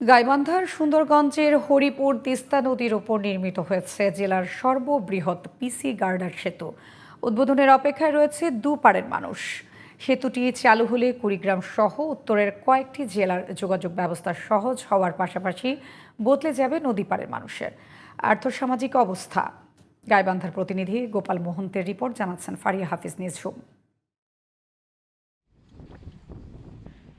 গাইবান্ধার সুন্দরগঞ্জের হরিপুর তিস্তা নদীর ওপর নির্মিত হয়েছে জেলার সর্ববৃহৎ পিসি গার্ডার সেতু। উদ্বোধনের অপেক্ষায় রয়েছে দুপাড়ের মানুষ। সেতুটি চালু হলে কুড়িগ্রাম সহ উত্তরের কয়েকটি জেলার যোগাযোগ ব্যবস্থা সহজ হওয়ার পাশাপাশি বদলে যাবে নদী নদীপাড়ের মানুষের। আর্থসামাজিক অবস্থা। গাইবান্ধার প্রতিনিধি গোপাল মোহন্তের রিপোর্ট জানাচ্ছেন ফারিয়া হাফিজ নিঝুম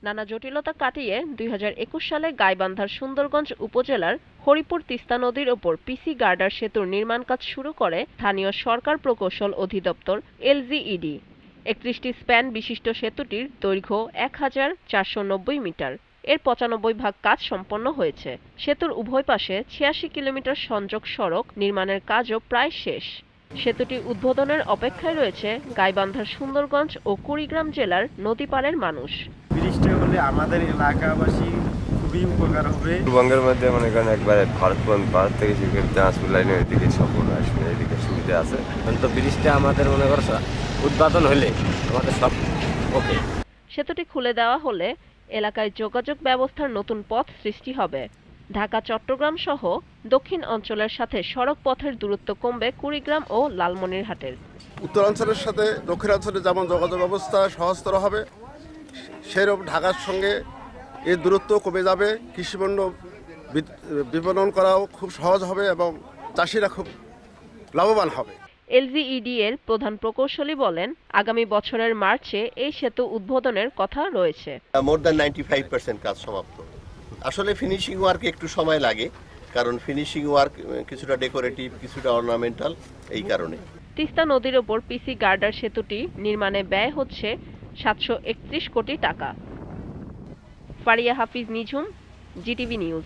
নানা জটিলতা কাটিয়ে দুই হাজার একুশ সালে গাইবান্ধার সুন্দরগঞ্জ উপজেলার হরিপুর তিস্তা নদীর ওপর পিসি গার্ডার সেতুর নির্মাণ কাজ শুরু করে স্থানীয় সরকার প্রকৌশল অধিদপ্তর এলজিইডি। একত্রিশটি স্প্যান বিশিষ্ট সেতুটির দৈর্ঘ্য এক হাজার চারশো নব্বই মিটার। এর পঁচানব্বই ভাগ কাজ সম্পন্ন হয়েছে। সেতুর উভয় পাশে ছিয়াশি কিলোমিটার সংযোগ সড়ক নির্মাণের কাজও প্রায় শেষ। সেতুটি উদ্বোধনের অপেক্ষায় রয়েছে গাইবান্ধার সুন্দরগঞ্জ ও কুড়িগ্রাম জেলার নদীপাড়ের মানুষ। ব্রিজটা হলে আমাদের এলাকাবাসী খুবই উপকার হবে। পূর্ববঙ্গের মধ্যে মনে করেন একবারে ভারত ভারত থেকে শুরু করে ট্রান্সপোর্ট লাইনের এদিকে সম্পূর্ণ আসবে এদিকে সুবিধা আছে। তো ব্রিজটা আমাদের মনে করো উদ্বোধন হলে আমাদের সব ওকে। সেতুটি খুলে দেওয়া হলে এলাকায় যোগাযোগ ব্যবস্থার নতুন পথ সৃষ্টি হবে। ঢাকা চট্টগ্রাম সহ দক্ষিণ অঞ্চলের সাথে সড়ক পথের দূরত্ব কমবে কুড়িগ্রাম ও লালমনিরহাটের। উত্তরাঞ্চলের সাথে দক্ষিণাঞ্চলে যেমন যোগাযোগ ব্যবস্থা সহজতর হবে সেরকম ঢাকার সঙ্গে এর দূরত্ব কমে যাবে কৃষিপণ্য বি- বিপণন করাও খুব সহজ হবে এবং চাষিরা খুব লাভবান হবে। এলজিইডি এর প্রধান প্রকৌশলী বলেন আগামী বছরের মার্চে এই সেতু উদ্বোধনের কথা রয়েছে। More than ninety five percent কাজ সমাপ্ত। আসলে ফিনিশিং ওয়ার্কে একটু সময় লাগে, কারণ ফিনিশিং ওয়ার্ক কিছুটা ডেকোরেটিভ কিছুটা অর্নামেন্টাল এই কারণে। তিস্তা নদীর ওপর পিসি গার্ডার সেতুটি নির্মাণে ব্যয় হচ্ছে সাতশো একত্রিশ কোটি টাকা। Faria Hafiz, Nijhum GTV news